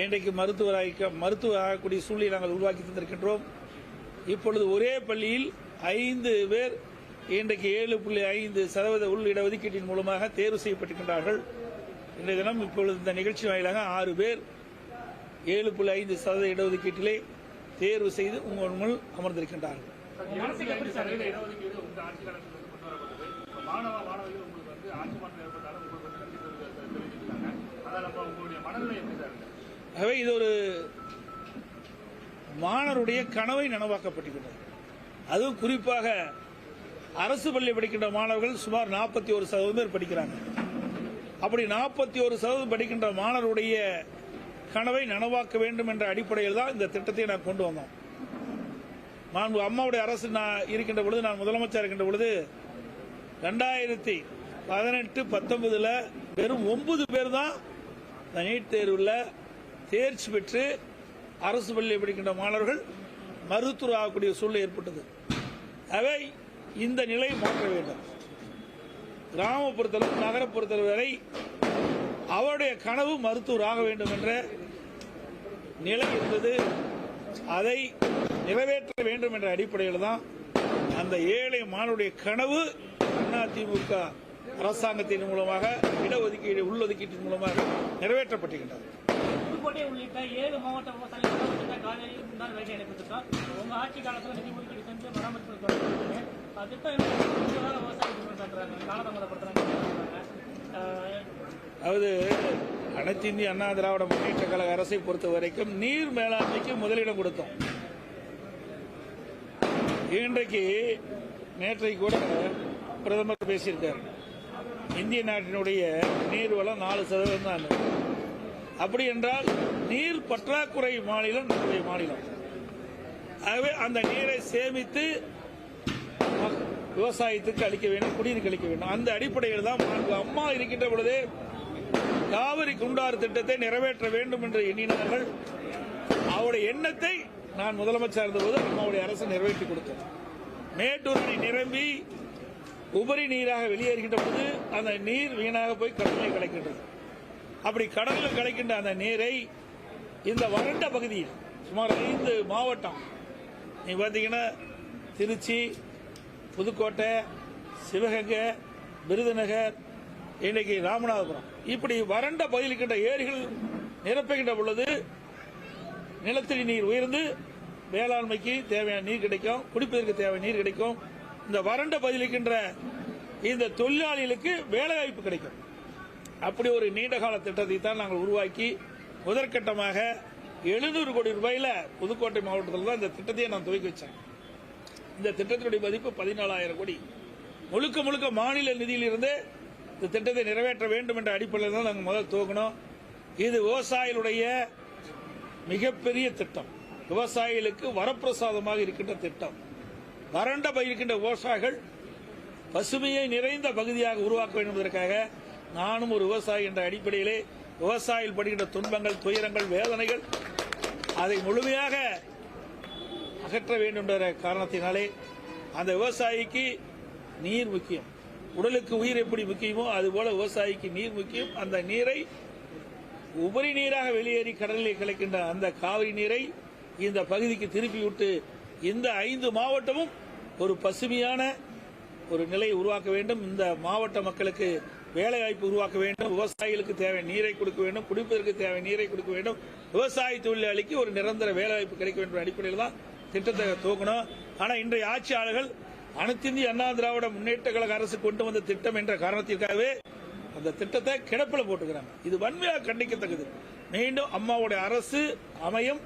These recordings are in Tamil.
இன்றைக்கு மருத்துவராக மருத்துவர் ஆகக்கூடிய சூழ்நிலை நாங்கள் உருவாக்கி தந்திருக்கின்றோம். இப்பொழுது ஒரே பள்ளியில் ஐந்து பேர் இன்றைக்கு ஏழு புள்ளி ஐந்து சதவீத உள் இடஒதுக்கீட்டின் மூலமாக தேர்வு செய்யப்பட்டிருக்கின்றார்கள். இன்றைய தினம் இப்பொழுது இந்த நிகழ்ச்சி வாயிலாக ஆறு பேர் ஏழு புள்ளி ஐந்து சதவீத இடஒதுக்கீட்டிலே தேர்வு செய்து உங்கள் முன் அமர்ந்திருக்கின்றார்கள். மாணவ ஆகவே இது ஒரு மாணவருடைய கனவை நனவாக்கப்பட்டிருக்கிறது. அதுவும் குறிப்பாக அரசு பள்ளி படிக்கின்ற மாணவர்கள் சுமார் நாற்பத்தி ஒரு சதவீதம் பேர் படிக்கிறாங்க. அப்படி நாற்பத்தி ஒரு சதவீதம் படிக்கின்ற மாணவருடைய கனவை நனவாக்க வேண்டும் என்ற அடிப்படையில் தான் இந்த திட்டத்தை நான் கொண்டு வந்தோம். நான் அம்மாவுடைய அரசு நான் இருக்கின்ற பொழுது நான் முதலமைச்சர் இருக்கின்ற பொழுது ரெண்டாயிரத்தி பதினெட்டு பத்தொன்பதுல வெறும் ஒன்பது பேர் தான் இந்த நீட் தேர்வில் தேர்ச்சி பெற்று அரசு பள்ளியில் படிக்கின்ற மாணவர்கள் மருத்துவர் ஆகக்கூடிய சூழ்நிலை ஏற்பட்டது. அவை இந்த நிலையை மாற்ற வேண்டும். கிராமப்புறத்திலும் நகரப்புறத்தில் வரை அவருடைய கனவு மருத்துவர் ஆக வேண்டும் என்ற நிலை இருந்தது அதை நிறைவேற்ற வேண்டும் என்ற அடிப்படையில் தான் அந்த ஏழை மாணவருடைய கனவு அதிமுக அரசாங்கத்தின் மூலமாக இடஒதுக்கீடு உள்ளொதுக்கீட்டின் மூலமாக நிறைவேற்றப்பட்டிருக்கின்றது. புதுக்கோட்டை உள்ளிட்ட ஏழு மாவட்ட விவசாயிகள் காலையில் முன்னாள் வேலை நடைபெற்றுதான் உங்க ஆட்சி காலத்தில் நிதி ஒதுக்கீடு செஞ்சு பராமரிப்பு தொடர்ந்து அது திட்டம் இன்னும் காலதாமதப்படுத்துறாங்க அதாவது அனைத்து இந்திய அண்ணா திராவிட முன்னேற்ற கழக அரசை பொறுத்த வரைக்கும் நீர் மேலாண்மைக்கு முதலிடம் கொடுத்தோம். இன்றைக்கு நேற்றைக்கு கூட பிரதமர் பேசியிருக்கார். இந்திய நாட்டினுடைய நீர் வளம் நாலு சதவீதம் தான் அப்படி என்றால் நீர் பற்றாக்குறை மாநிலம் நம்முடைய மாநிலம். ஆகவே அந்த நீரை சேமித்து விவசாயத்துக்கு அளிக்க வேண்டும் குடிநீருக்கு அளிக்க வேண்டும். அந்த அடிப்படையில் தான் நான்கு அம்மா இருக்கின்ற பொழுதே காவிரி குண்டாறு திட்டத்தை நிறைவேற்ற வேண்டும் என்று எண்ணினார்கள். அவருடைய எண்ணத்தை நான் முதலமைச்சர் இருந்தபோது அம்மாவுடைய அரசு நிறைவேற்றி கொடுத்தோம் மேட்டூர் அணை நிரம்பி உபரி நீராக வெளியேறுகின்ற போது அந்த நீர் வீணாக போய் கடலில் கிடைக்கின்றது. அப்படி கடலில் கிடைக்கின்ற அந்த நீரை இந்த வறண்ட பகுதியில் சுமார் ஐந்து மாவட்டம் நீ பார்த்தீங்கன்னா திருச்சி புதுக்கோட்டை சிவகங்கை விருதுநகர் இன்னைக்கு ராமநாதபுரம். இப்படி வறண்ட பகுதியில் இருக்கின்ற ஏரிகள் நிரப்புகின்ற பொழுது நிலத்தடி நீர் உயர்ந்து வேளாண்மைக்கு தேவையான நீர் கிடைக்கும் குடிப்பதற்கு தேவையான நீர் கிடைக்கும். இந்த வறண்ட பகுதியில் இருக்கின்ற இந்த தொழிலாளிகளுக்கு வேலைவாய்ப்பு கிடைக்கும். அப்படி ஒரு நீண்டகால திட்டத்தை தான் நாங்கள் உருவாக்கி முதற்கட்டமாக எழுநூறு கோடி ரூபாயில புதுக்கோட்டை மாவட்டத்தில் தான் இந்த திட்டத்தையே நான் துவக்கி வச்சேன். இந்த திட்டத்தினுடைய மதிப்பு பதினாலாயிரம் கோடி. முழுக்க முழுக்க மாநில நிதியிலிருந்து இந்த திட்டத்தை நிறைவேற்ற வேண்டும் என்ற அடிப்படையில் தான் நாங்கள் முதல் துவக்கணும் இது விவசாயிகளுடைய மிகப்பெரிய திட்டம். விவசாயிகளுக்கு வரப்பிரசாதமாக இருக்கின்ற திட்டம். வறண்ட பயிருக்கின்ற விவசாயிகள் பசுமையை நிறைந்த பகுதியாக உருவாக்க வேண்டும் என்பதற்காக நானும் ஒரு விவசாயி என்ற அடிப்படையிலே விவசாயிகள் படுகின்ற துன்பங்கள் துயரங்கள் வேதனைகள் அதை முழுமையாக அகற்ற வேண்டும் என்ற காரணத்தினாலே அந்த விவசாயிக்கு நீர் முக்கியம். உடலுக்கு உயிர் எப்படி முக்கியமோ அதுபோல விவசாயிக்கு நீர் முக்கியம். அந்த நீரை உபரி நீராக வெளியேறி கடலில் கிடைக்கின்ற அந்த காவிரி நீரை இந்த பகுதிக்கு திருப்பி விட்டு இந்த ஐந்து மாவட்டமும் ஒரு பசுமையான ஒரு நிலையை உருவாக்க வேண்டும். இந்த மாவட்ட மக்களுக்கு வேலைவாய்ப்பு உருவாக்க வேண்டும் விவசாயிகளுக்கு தேவை நீரை கொடுக்க வேண்டும் குடிப்பதற்கு தேவை நீரை கொடுக்க வேண்டும். விவசாய தொழிலாளிக்கு ஒரு நிரந்தர வேலைவாய்ப்பு கிடைக்க வேண்டும் அடிப்படையில் தான் திட்டத்தை துவக்கணும். ஆனால் இன்றைய ஆட்சியாளர்கள் அனைத்திந்திய அண்ணா திராவிட முன்னேற்ற கழக அரசு கொண்டு வந்த திட்டம் என்ற காரணத்திற்காகவே அந்த திட்டத்தை கிடப்பில் போட்டுக்கிறாங்க. இது வன்மையாக கண்டிக்கத்தக்கது. மீண்டும் அம்மாவுடைய அரசு அமையும்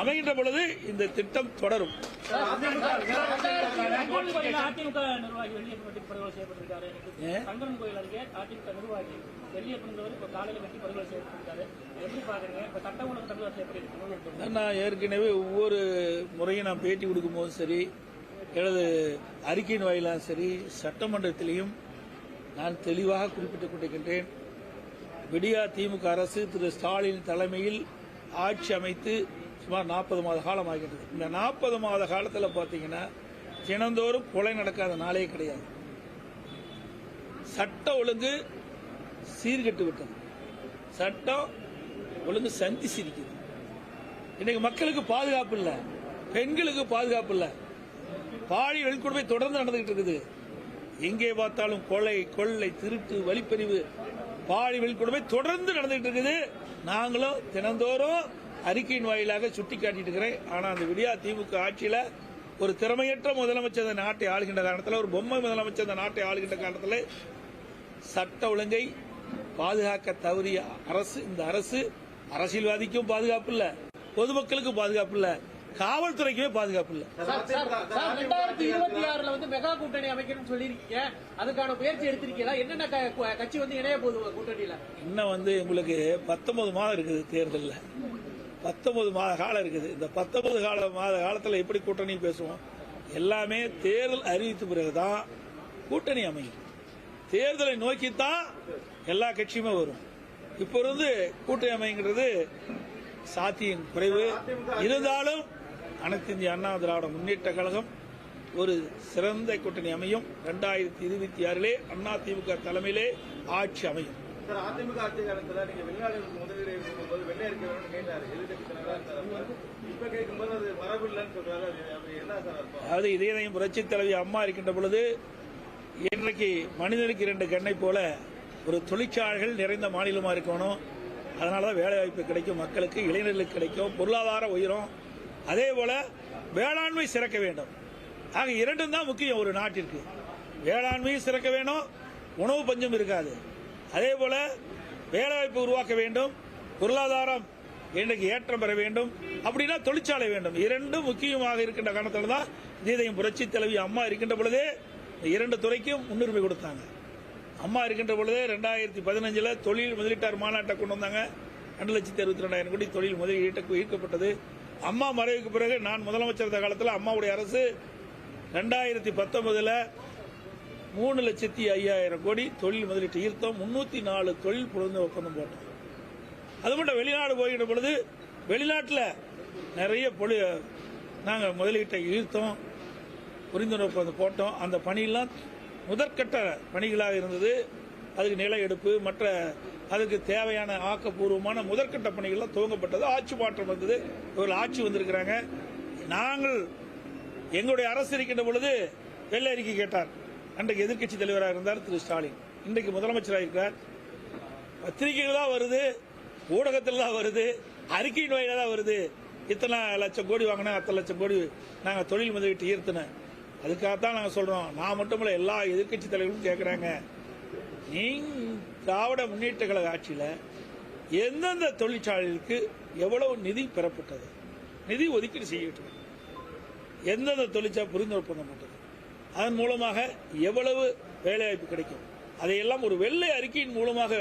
அமைகின்ற பொழுது இந்த திட்டம் தொடரும். நான் ஏற்கனவே ஒவ்வொரு முறையும் நான் பேட்டி கொடுக்கும்போதும் சரி எனது அறிக்கையின் வாயிலாக சரி சட்டமன்றத்திலையும் நான் தெளிவாக குறிப்பிட்டுக் கொண்டிருக்கின்றேன். விடியா திமுக அரசு திரு ஸ்டாலின் தலைமையில் ஆட்சி அமைத்து சுமார் நாற்பது மாத காலம் ஆகின்றது இந்த நாற்பது மாத காலத்தில் பார்த்தீங்கன்னா தினந்தோறும் கொலை நடக்காத நாளே கிடையாது. சட்ட ஒழுங்கு சீர்கெட்டு விட்டது. சட்டம் ஒழுங்கு சந்தி சிரிக்குது. இன்னைக்கு மக்களுக்கு பாதுகாப்பு இல்லை. பெண்களுக்கு பாதுகாப்பு இல்லை. பாழி வெளிக்கொடுமை தொடர்ந்து நடந்துகிட்டு இருக்குது. எங்கே பார்த்தாலும் கொலை கொள்ளை திருட்டு வழிப்பறிவு பாழி வெளிக்கொடுமை தொடர்ந்து நடந்துகிட்டு இருக்குது. நாங்களும் தினந்தோறும் அறிக்கையின் வாயிலாக சுட்டி காட்டிட்டு இருக்கிறேன் ஆனா அந்த விடியா திமுக ஆட்சியில ஒரு திறமையற்ற முதலமைச்சர் இந்த நாட்டை ஆளுகின்ற காரணத்தில் ஒரு பொம்மை முதலமைச்சர் இந்த நாட்டை ஆளுகின்ற காரணத்தில் சட்ட ஒழுங்கை பாதுகாக்க தவறிய அரசு இந்த அரசு அரசியல்வாதிக்கும் பாதுகாப்பு இல்ல பொதுமக்களுக்கும் பாதுகாப்பு இல்ல காவல்துறைக்குமே பாதுகாப்பு இல்ல. ரெண்டாயிரத்தி இருபத்தி ஆறுல வந்து மெகா கூட்டணி அமைக்கணும்னு சொல்லியிருக்கீங்க. அதுக்கான முயற்சி எடுத்திருக்கீங்களா? என்னென்ன கட்சி வந்து இணைய போகுது கூட்டணியில? இன்னும் வந்து உங்களுக்கு பத்தொன்பது மாதம் இருக்குது தேர்தலில். பத்தொன்பது மாத காலம் இருக்குது. இந்த பத்தொன்பது கால மாத காலத்தில் எப்படி கூட்டணி பேசுவோம்? எல்லாமே தேர்தல் அறிவித்த பிறகுதான் கூட்டணி அமையும். தேர்தலை நோக்கித்தான் எல்லா கட்சியுமே வரும். இப்போ இருந்து கூட்டணி அமைங்கிறது சாத்தியம் குறைவு. இருந்தாலும் அனைத்து இந்திய அண்ணா திராவிட முன்னேற்ற கழகம் ஒரு சிறந்த கூட்டணி அமையும். ரெண்டாயிரத்தி இருபத்தி ஆறிலே அண்ணா திமுக தலைமையிலே ஆட்சி அமையும். அதிமுக ஆட்சி காலத்தில் நீங்க வெளிநாடுகளுக்கு முதலீடு போது வெள்ளை இருக்க வேணும்னு கேட்டாரு. எதிர்கட்சி தலைவராக இருந்தாரு இப்ப கேட்கும்போது அது மரபு இல்லைன்னு சொல்றாரு. அது என்ன சார் அதாவது இதயம் புரட்சி தலைவி அம்மா இருக்கின்ற பொழுது இன்றைக்கு மனிதனுக்கு இரண்டு கண்ணை போல ஒரு தொழிற்சாலைகள் நிறைந்த மாநிலமா இருக்கணும். அதனாலதான் வேலை வாய்ப்பு கிடைக்கும் மக்களுக்கு இளைஞர்களுக்கு கிடைக்கும் பொருளாதார உயரும். அதே போல வேளாண்மை சிறக்க வேண்டும். ஆக இரண்டும் தான் முக்கியம் ஒரு நாட்டிற்கு. வேளாண்மையும் சிறக்க வேணும் உணவு பஞ்சம் இருக்காது. அதே போல வேலைவாய்ப்பு உருவாக்க வேண்டும் பொருளாதாரம் இன்றைக்கு ஏற்றம் பெற வேண்டும். அப்படின்னா தொழிற்சாலை வேண்டும். இரண்டும் முக்கியமாக இருக்கின்ற காரணத்தில் தான் இதயம் புரட்சி தலைவி அம்மா இருக்கின்ற பொழுதே இரண்டு துறைக்கும் முன்னுரிமை கொடுத்தாங்க. அம்மா இருக்கின்ற பொழுதே ரெண்டாயிரத்தி பதினஞ்சில் தொழில் முதலீட்டார் மாநாட்டை கொண்டு வந்தாங்க. ரெண்டு லட்சத்தி அறுபத்தி ரெண்டாயிரம் கோடி தொழில் முதலீட்டு ஈர்க்கப்பட்டது. அம்மா மறைவுக்கு பிறகு நான் முதலமைச்சர் இருந்த காலத்தில் அம்மாவுடைய அரசு ரெண்டாயிரத்தி பத்தொன்பதில் மூணு லட்சத்தி ஐயாயிரம் கோடி தொழில் முதலீட்டு ஈர்த்தோம். முன்னூத்தி நாலு தொழில் புரிந்து ஒப்பந்தம் போட்டோம். அது மட்டும் வெளிநாடு போகின்ற பொழுது வெளிநாட்டில் நிறைய பொழு நாங்கள் முதலீட்டை ஈர்த்தோம் புரிந்துணர்வு வந்து போட்டோம். அந்த பணியெல்லாம் முதற்கட்ட பணிகளாக இருந்தது. அதுக்கு நில எடுப்பு மற்ற அதுக்கு தேவையான ஆக்கப்பூர்வமான முதற்கட்ட பணிகள்லாம் துவங்கப்பட்டது. ஆட்சி மாற்றம் வந்தது. இவர்கள் ஆட்சி வந்திருக்கிறாங்க. நாங்கள் எங்களுடைய அரசு இருக்கின்ற பொழுது வெள்ளை அறிக்கை கேட்டார். அன்றைக்கு எதிர்க்கட்சி தலைவராக இருந்தார் திரு ஸ்டாலின். இன்றைக்கு முதலமைச்சராக இருக்கிறார். பத்திரிகைகள் தான் வருது. ஊடகத்தில் தான் வருது. அறிக்கையின் வாயில தான் வருது. இத்தனை லட்சம் கோடி வாங்கினேன் அத்தனை லட்சம் கோடி நாங்கள் தொழில் முதலீட்டு ஈர்த்தினேன் அதுக்காகத்தான் நாங்கள் சொல்றோம். நான் மட்டுமல்ல எல்லா எதிர்க்கட்சி தலைவர்களும் கேட்குறாங்க நீ திராவிட முன்னேற்ற கழக ஆட்சியில் எந்தெந்த தொழிற்சாலைகளுக்கு எவ்வளவு நிதி பெறப்பட்டது? நிதி ஒதுக்கீடு செய்யப்பட்டது எந்தெந்த தொழிற்சாலை புரிந்து ஒப்பந்தம் அதன் மூலமாக எவ்வளவு வேலைவாய்ப்பு கிடைக்கும்? அதையெல்லாம் ஒரு வெள்ளை அறிக்கையின் மூலமாக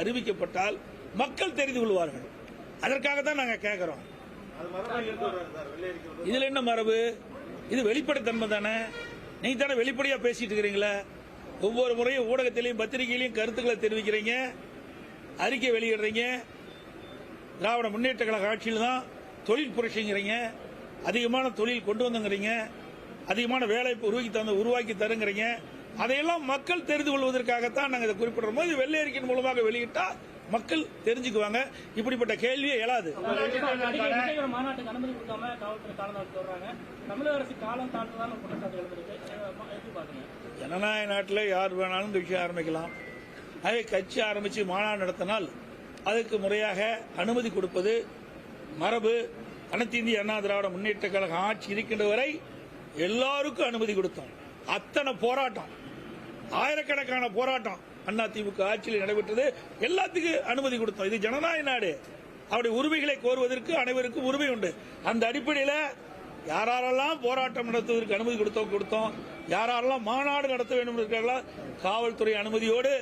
அறிவிக்கப்பட்டால் மக்கள் தெரிந்து கொள்வார்கள். அதற்காக தான் நாங்கள் கேட்கிறோம் இதில் இதுல என்ன மரபு? இது வெளிப்படைத்தன்மை தானே? நீங்க தானே வெளிப்படையா பேசிட்டு இருக்கிறீங்களே? ஒவ்வொரு முறையும் ஊடகத்திலையும் பத்திரிகையிலையும் கருத்துக்களை தெரிவிக்கிறீங்க. அறிக்கை வெளியிடுறீங்க. திராவிட முன்னேற்ற கழக ஆட்சியில் தான் தொழில் புரட்சிங்கிறீங்க. அதிகமான தொழில் கொண்டு வந்துங்கிறீங்க. அதிகமான வேலை உருவாக்கி தந்து உருவாக்கி தருங்கிறீங்க. அதையெல்லாம் மக்கள் தெரிந்து கொள்வதற்காகத்தான் நாங்கள் இதை குறிப்பிடுறோம். போது வெள்ளை அறிக்கையின் மூலமாக வெளியிட்டால் மக்கள் தெரிஞ்சுக்குவாங்க. இப்படிப்பட்ட கேள்வியே எழாது ஜனநாயக நாட்டில் யார் வேணாலும் கட்சி ஆரம்பிக்கலாம். ஆகவே கட்சி ஆரம்பித்து மாநாடு நடத்தினால் அதுக்கு முறையாக அனுமதி கொடுப்பது மரபு. அனைத்து இந்திய அண்ணா திராவிட முன்னேற்ற கழகம் ஆட்சி இருக்கின்ற வரை எல்லாருக்கும் அனுமதி கொடுத்தோம். அத்தனை போராட்டம். ஆயிரக்கணக்கான போராட்டம். அண்ணா திமுக ஆட்சியில் நடைபெற்றது. எல்லாத்துக்கும் அனுமதி கொடுத்தோம். இது ஜனநாயக நாடு. அவருடைய உரிமைகளை கோருவதற்கு அனைவருக்கும் உரிமை உண்டு. அந்த அடிப்படையில் யாரெல்லாம் போராட்டம் நடத்துவதற்கு அனுமதி கொடுத்தோம் கொடுத்தோம். யாரெல்லாம் மாநாடு நடத்த வேண்டும் இருக்கிறார்களோ காவல்துறை அனுமதியோடு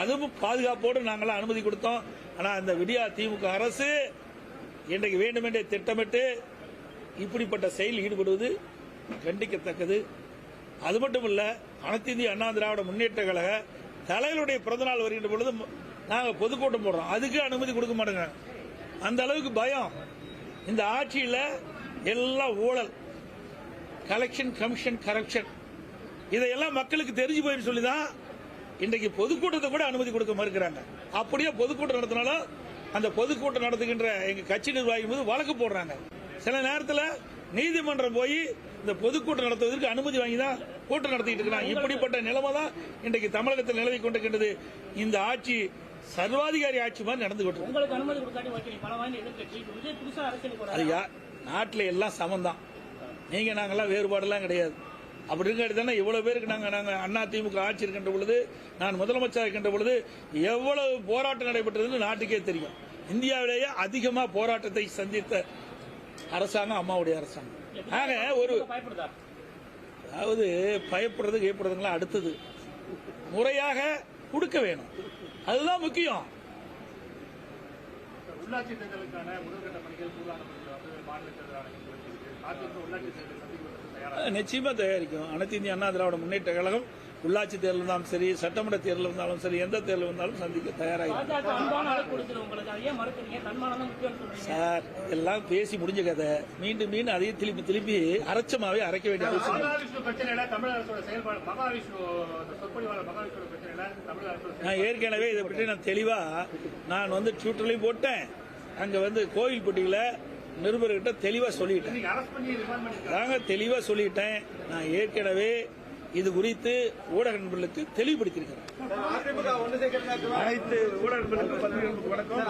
அதுவும் பாதுகாப்போடு நாங்களாம் அனுமதி கொடுத்தோம். ஆனால் இந்த விடியா திமுக அரசு இன்றைக்கு வேண்டுமென்றே திட்டமிட்டு இப்படிப்பட்ட செயலில் ஈடுபடுவது கண்டிக்கத்தக்கது. அது மட்டும் இல்லை அனைத்து இந்திய அண்ணா திராவிட முன்னேற்ற கழக தலைவருடைய பிறந்தநாள் வருகின்ற பொழுது நாங்கள் பொதுக்கூட்டம் போடுறோம். அதுக்கு அனுமதி கொடுக்க மாட்டேங்க. அந்த அளவுக்கு பயம். இந்த ஆட்சியில் எல்லாம் ஊழல். கலெக்ஷன் கமிஷன் கரப்ஷன் இதையெல்லாம் மக்களுக்கு தெரிஞ்சு போயின்னு சொல்லி தான் இன்றைக்கு பொதுக்கூட்டத்தை கூட அனுமதி கொடுக்க மறுக்கிறாங்க. அப்படியே பொதுக்கூட்டம் நடத்தினாலும் அந்த பொதுக்கூட்டம் நடத்துகின்ற எங்க கட்சி நிர்வாகி மீது வழக்கு போடுறாங்க. சில நேரத்தில் நீதிமன்றம் போய் இந்த பொதுக்கூட்டம் நடத்துவதற்கு அனுமதி வாங்கி தான் கூட்டம் நடத்திட்டு இருக்கிறாங்க. இப்படிப்பட்ட நிலைமை தான் இன்றைக்கு தமிழகத்தில் நிலவி கொண்டிருக்கின்றது. இந்த ஆட்சி சர்வாதிகாரி ஆட்சி மாதிரி நடந்து யா நாட்டில் எல்லாம் சமம்தான். நீங்க நாங்கெல்லாம் வேறுபாடெல்லாம் கிடையாது. அப்படி இருக்காடி தானே இவ்வளவு பேருக்கு நாங்க நாங்க அண்ணா திமுக ஆட்சி இருக்கின்ற பொழுது நான் முதலமைச்சர் இருக்கின்ற பொழுது எவ்வளவு போராட்டம் நடைபெற்றதுன்னு நாட்டுக்கே தெரியும். இந்தியாவிலேயே அதிகமா போராட்டத்தை சந்தித்த அரசாங்கம் அம்மாவுடைய அரசாங்கம். ஆக ஒரு அதாவது பயப்படுறது கேட்படுறதுங்களாம் அடுத்தது. முறையாக கொடுக்க வேணும். அதுதான் முக்கியம். உள்ளாட்சி தேர்தலுக்கான பணிகள் நிச்சயமா தயாரிக்கும். அனைத்து இந்திய அண்ணா திராவிட முன்னேற்ற கழகம் உள்ளாட்சி தேர்தல் இருந்தாலும் சரி சட்டமன்ற தேர்தல் இருந்தாலும் சரி எந்த தேர்தல் இருந்தாலும் சந்திக்க தயாராக சார் எல்லாம் பேசி முடிஞ்ச கதை. மீண்டும் மீண்டும் அதையும் திருப்பி திருப்பி அரைச்சமாவே அரைக்க வேண்டிய அவசியம் நான் ஏற்கனவே இதை பற்றி நான் தெளிவா நான் வந்து ட்விட்டர்லையும் போட்டேன். அங்க வந்து கோவில்பட்டியில நிருபர்கிட்ட தெளிவா சொல்லிட்டேன். நீங்க அரெஸ்ட் பண்ணி ரிமாண்ட் பண்ணிருக்காங்க நாங்க தெளிவா சொல்லிட்டேன். நான் ஏற்கனவே இது குறித்து ஊடக நண்பர்களுக்கு தெளிவுபடுத்தியிருக்கிறார் அனைத்து ஊடக நண்பர்களுக்கும் வணக்கம்.